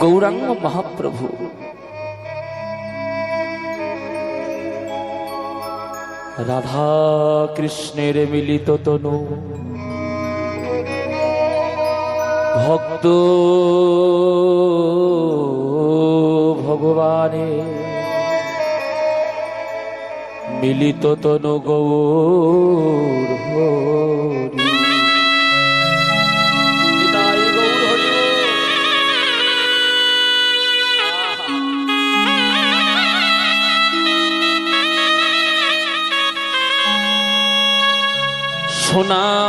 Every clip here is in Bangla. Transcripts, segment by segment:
গৌরাঙ্গ মহাপ্রভু। রাধা কৃষ্ণের মিলিত তনু। ভক্ত ভগবানে। মিলিত তনু গৌর সোনার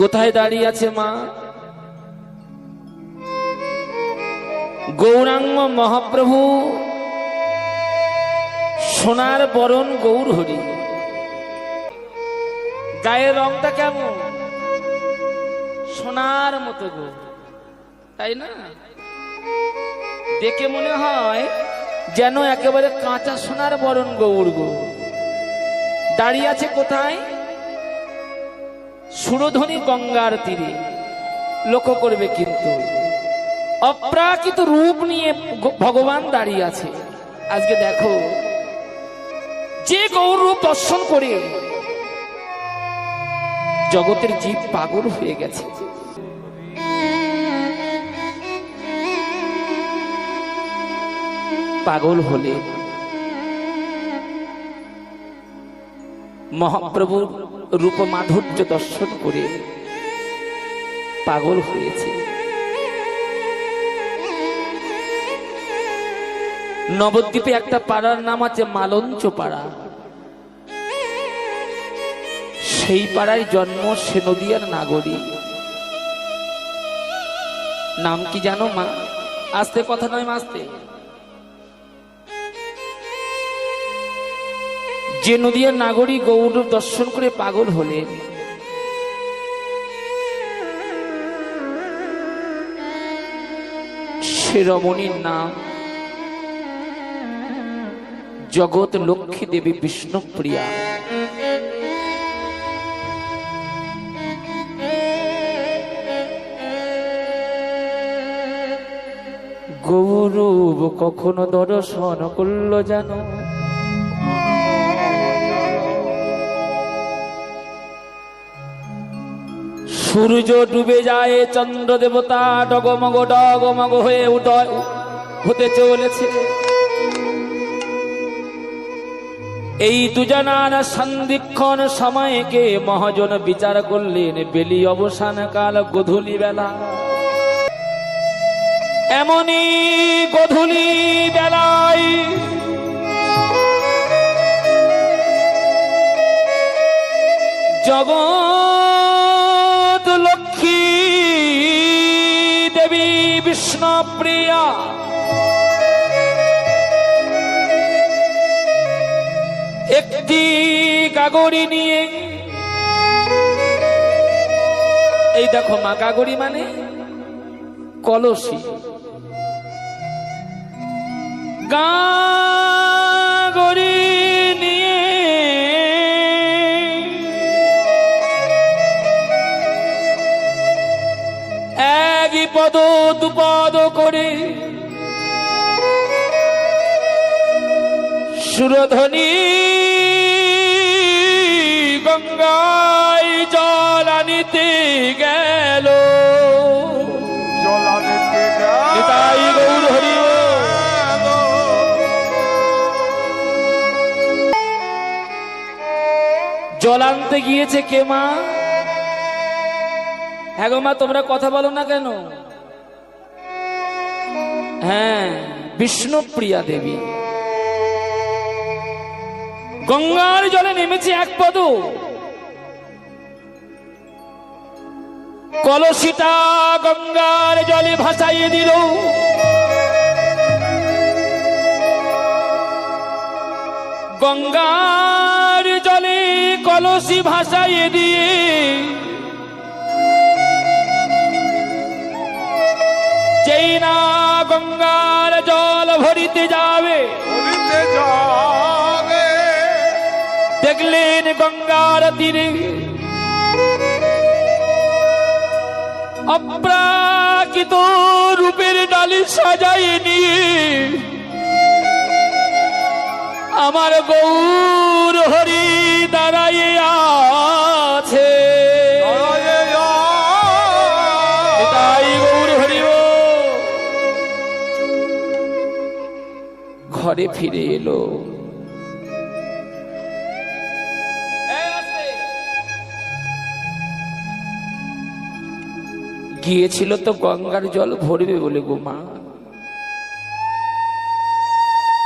কোথায় দাঁড়িয়ে আছে মা? গৌরাঙ্গ মহাপ্রভু, সোনার বরণ গৌর হরি। গায়ের রংটা কেমন? সোনার মতো গো। তাই না? দেখে মনে হয় যেন একেবারে কাঁচা সোনার বরণ গৌর গো। দাঁড়িয়ে আছে কোথায়? সুরধ্বনি গঙ্গার তীরে। লক্ষ্য করবে কিন্তু। অপ্রাকৃত রূপ নিয়ে ভগবান দাঁড়িয়ে আছে। আজকে দেখো, যে গৌর রূপ দর্শন করে জগতের জীব পাগল হয়ে গেছে। পাগল হলে মহাপ্রভুর রূপ মাধুর্য দর্শন করে পাগল হয়েছে। নবদ্বীপে একটা পাড়ার নাম আছে মালঞ্চ পাড়া। সেই পাড়ায় জন্ম সে নদিয়ার নাগরিক। নাম কি জানো মা? আস্তে, কথা নয় মা আস্তে যে নদিয়ার নাগরিক গৌর দর্শন করে পাগল হলেন সে রমণীর নাম জগৎ লক্ষ্মী দেবী বিষ্ণুপ্রিয়া। গৌরব কখনো দর্শন করল জানো? সূর্য ডুবে যায় চন্দ্র দেবতা ডগমগ ডগমগ হয়ে উদয় হতে চলেছে। এই দুজনার সন্ধিক্ষণ সময়কে মহাজন বিচার করলেন, বেলি অবসান কাল গধূলি বেলা। এমনই গধূলি বেলায় জগৎ বিষ্ণুপ্রিয়া একটি কাগড়ি নিয়ে। এই দেখো মা কাগড়ি মানে কলসি। গাগড়ি দুপদ করে। সুরধ্বনি গঙ্গায় জল আনিতে গেল। জল আনতে গিয়েছে কে মা? হ্যাঁ গো মা, তোমরা কথা বলো না কেন? হ্যাঁ বিষ্ণুপ্রিয়া দেবী। গঙ্গার জলে নেমেছে এক পদ। কলসিটা গঙ্গার জলে ভাসাইয়ে দিল। গঙ্গার জলে কলসি ভাসাইয়ে দিয়ে যেই না গঙ্গার জল ভরিতে যাবে। দেখলেন গঙ্গার তীরে অপ্রাকৃত রূপের ডালি সাজাই নিয়ে আমার গৌর হরি দাঁড়াইয়ে ঘরে ফিরে এলো। গিয়েছিল তো গঙ্গার জল ভরবে বলে গো মা।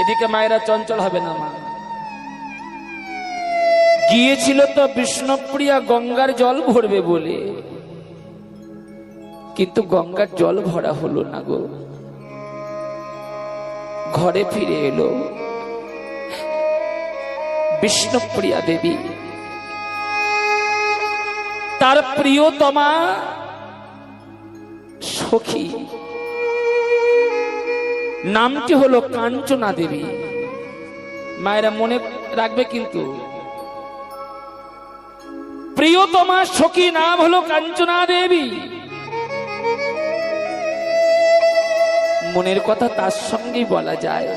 এদিকে মায়েরা চঞ্চল হবে না মা। গিয়েছিল তো বিষ্ণুপ্রিয়া গঙ্গার জল ভরবে বলে। কিন্তু গঙ্গার জল ভরা হলো না গো। ঘরে ফিরে এলো। বিষ্ণুপ্রিয়া দেবী। তার প্রিয়তমা সখী। নামটি হলো কাঞ্চনা দেবী। মায়েরা মনে রাখবে কিন্তু। প্রিয়তমা সখী নাম হলো কাঞ্চনা দেবী। মনের কথা তার সঙ্গেই বলা যায়,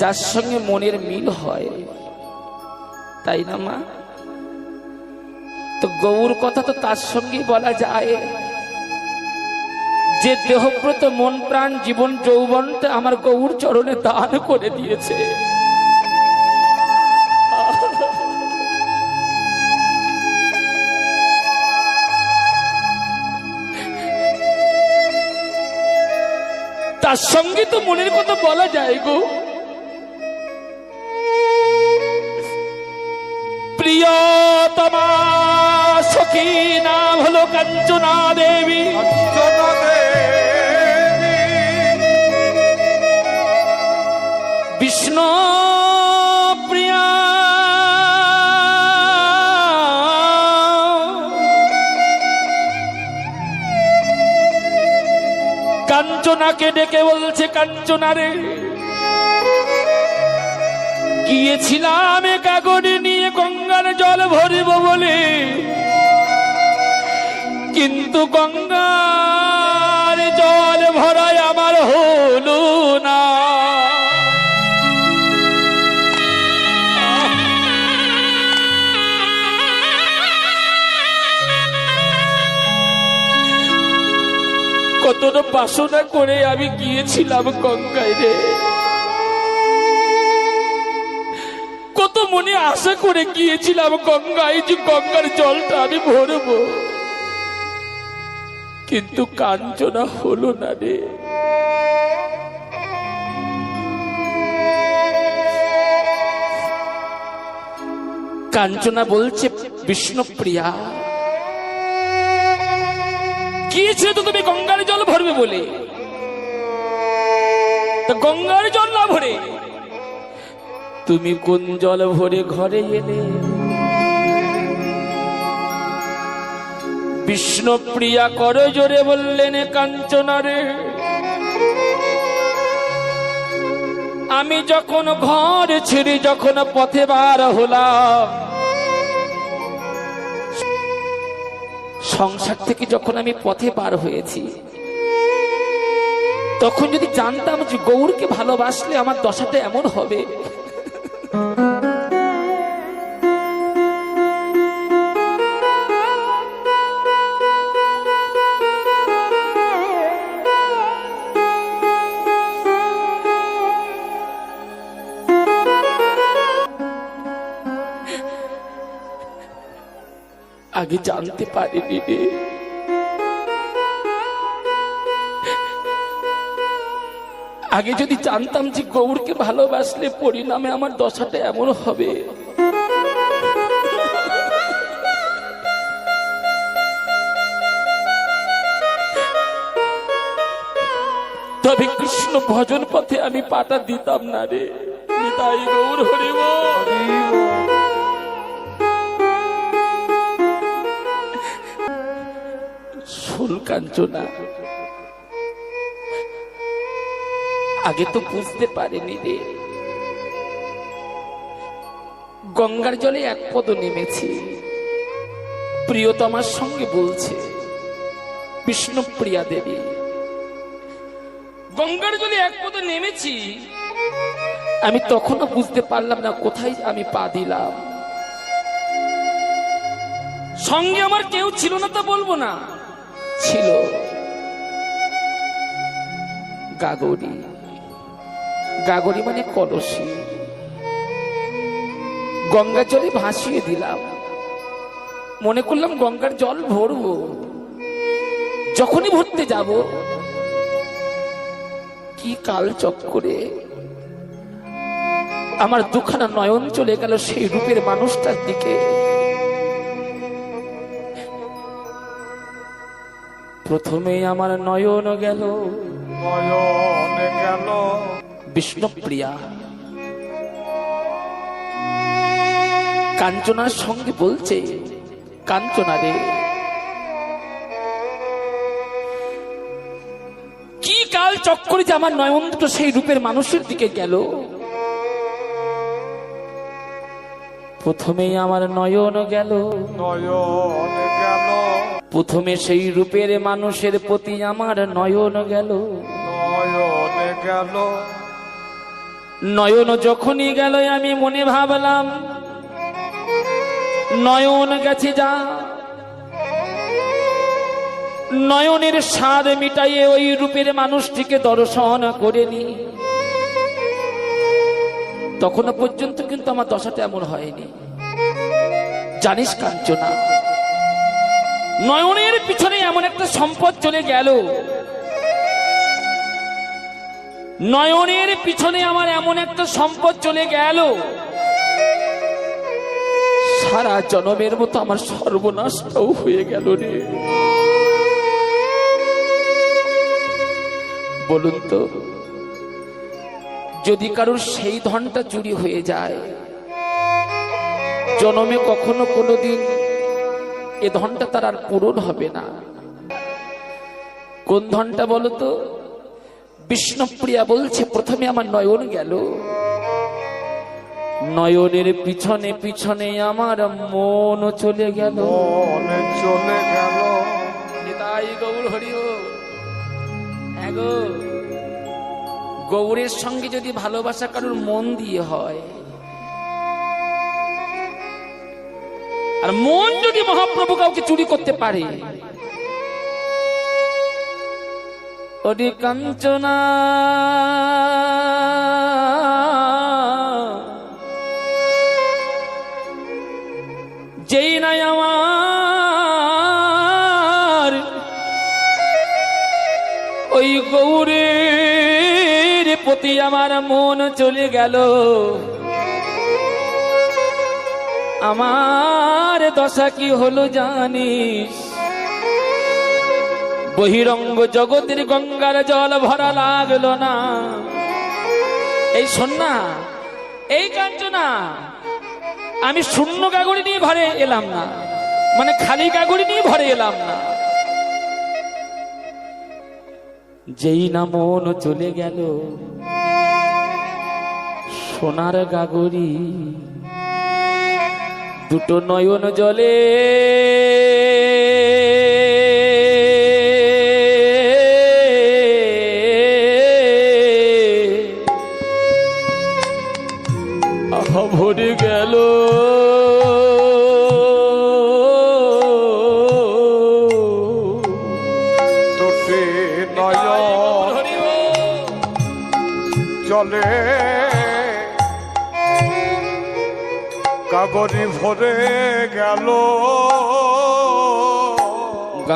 যার সঙ্গে মনের মিল হয়। তাই না, মা? তো গৌর কথা তো তার সঙ্গেই বলা যায়। যে দেহব্রত মন প্রাণ জীবন যৌবনটা আমার গৌর চরণে দান করে দিয়েছে। তার সঙ্গে তো মনের কথা বলা যায় গো। প্রিয়তমা সখী নাম হলো কাঞ্চনা দেবী। দেবী। বিষ্ণু কাঞ্চনাকে ডেকে বলছে কাঞ্চনারে গিয়েছিলাম কাগজে নিয়ে গঙ্গার জল ভরিব বলে। কিন্তু গঙ্গার বাসনা করে আমি গিয়েছিলাম গঙ্গায় রে। কত মনে আশা করে গিয়েছিলাম গঙ্গায় যে গঙ্গার জলটা আমি ভরবো। কিন্তু কাঞ্চনা হলো না রে। কাঞ্চনা বলছে, বিষ্ণুপ্রিয়া গিয়েছিল তো তুমি গঙ্গার জল ভরবে বলে। তা গঙ্গার জল না ভরে? তুমি কোন জল ভরে ঘরে এলে? বিষ্ণুপ্রিয়া কর জোরে বললেন, কাঞ্চনা রে, আমি যখন ঘর ছেড়ে যখন পথে বার হলাম সংসার থেকে যখন আমি পথে পার হয়েছি, তখন যদি জানতাম যে গৌরকে ভালোবাসলে আমার দশাটা এমন হবে। আগে জানতে পারিনি রে। আগে যদি জানতাম যে গৌরকে ভালোবাসলে পরিণামে আমার দশাটা এমন হবে। তবে কৃষ্ণ ভজন পথে আমি পাটা দিতাম না রে। তাই গৌর হরিব শুল কাঞ্চনা। আগে তো বুঝতে পারিনি রে। গঙ্গার জলে এক পদ নেমেছি। প্রিয়তমার সঙ্গে বলছে, বিষ্ণুপ্রিয়া দেবী, গঙ্গার জলে এক পদে নেমেছি। আমি তখনও বুঝতে পারলাম না কোথায় আমি পা দিলাম। সঙ্গে আমার কেউ ছিল না তা বলব না। ছিল গাগরি। গাগরি মানে কলসি। গঙ্গার জলে ভাসিয়ে দিলাম। মনে করলাম গঙ্গার জল ভরবো। যখনই ভরতে যাব, কি কাল চক্করে আমার দুখানা নয়ন চলে গেল সেই রূপের মানুষটার দিকে। প্রথমে আমার নয়ন গেল। নয়নে গেল। বিষ্ণুপ্রিয়া কাঞ্চনার সঙ্গে বলছে কাঞ্চনা রে কি কাল চক্করে যে আমার নয়ন দুটো সেই রূপের মানুষের দিকে গেল? প্রথমেই আমার নয়ন গেল। নয়নে গেল। প্রথমে সেই রূপের মানুষের প্রতি আমার নয়ন গেল। নয়নে গেল। নয়ন যখনই গেল আমি মনে ভাবলাম নয়ন গেছে যা। নয়নের স্বাদ মিটাইয়ে ওই রূপের মানুষটিকে দর্শন করে নি তখনও পর্যন্ত কিন্তু আমার দশাটা এমন হয়নি। জানিস কাঞ্চনা নয়নের পিছনে এমন একটা সম্পদ চলে গেল। নয়নের পিছনে আমার এমন একটা সম্পদ চলে গেল। সারা জনমের মতো আমার সর্বনাশটাও হয়ে গেল রে। বলুন তো, যদি কারোর সেই ধনটা চুরি হয়ে যায়, জনমে কখনো কোনোদিন এ ধনটা তার আর পূরণ হবে না। কোন ধনটা বলো তো? বিষ্ণুপ্রিয়া বলছে প্রথমে আমার নয়ন গেল। নয়নের পিছনে পিছনে আমার মন চলে গেল। চলে গেল। নিতাই গৌর হরিও গৌরের সঙ্গে যদি ভালোবাসা কারোর মন দিয়ে হয় আর মন যদি মহাপ্রভু কাউকে চুরি করতে পারে ওরে কাঞ্চনা যেই নাই আমার, ওই গৌরের প্রতি আমার মন চলে গেল। আমার দশা কি হলো জানিস? বহিরঙ্গ জগতের গঙ্গার জল ভরা লাগল না। এই শোন না, এই কাঞ্চনা আমি শূন্য কাগড়ি নিয়ে ঘরে এলাম না। মানে খালি কাগড়ি নিয়ে ঘরে এলাম না। যেই না মন চলে গেল, সোনার গাগরি দুটো নয়ন জলে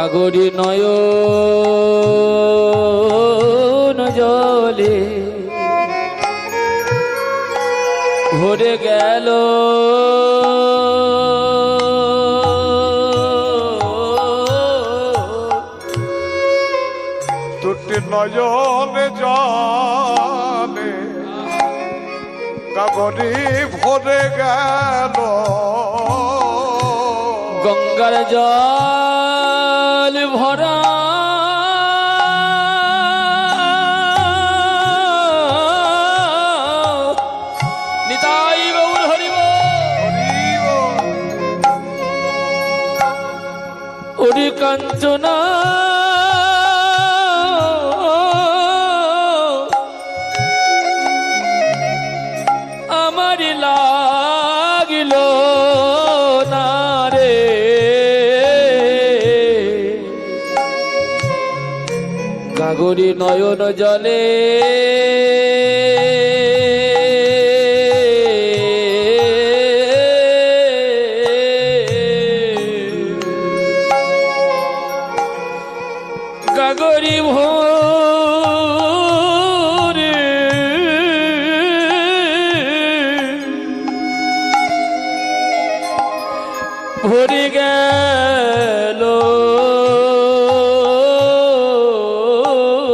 গাগরি নয়ন জলে। ভরে গেল। দুটি নয়নে জলে। গাগরি ভরে গেল। গঙ্গার জল ভরা গাগরি নয়ন জলে।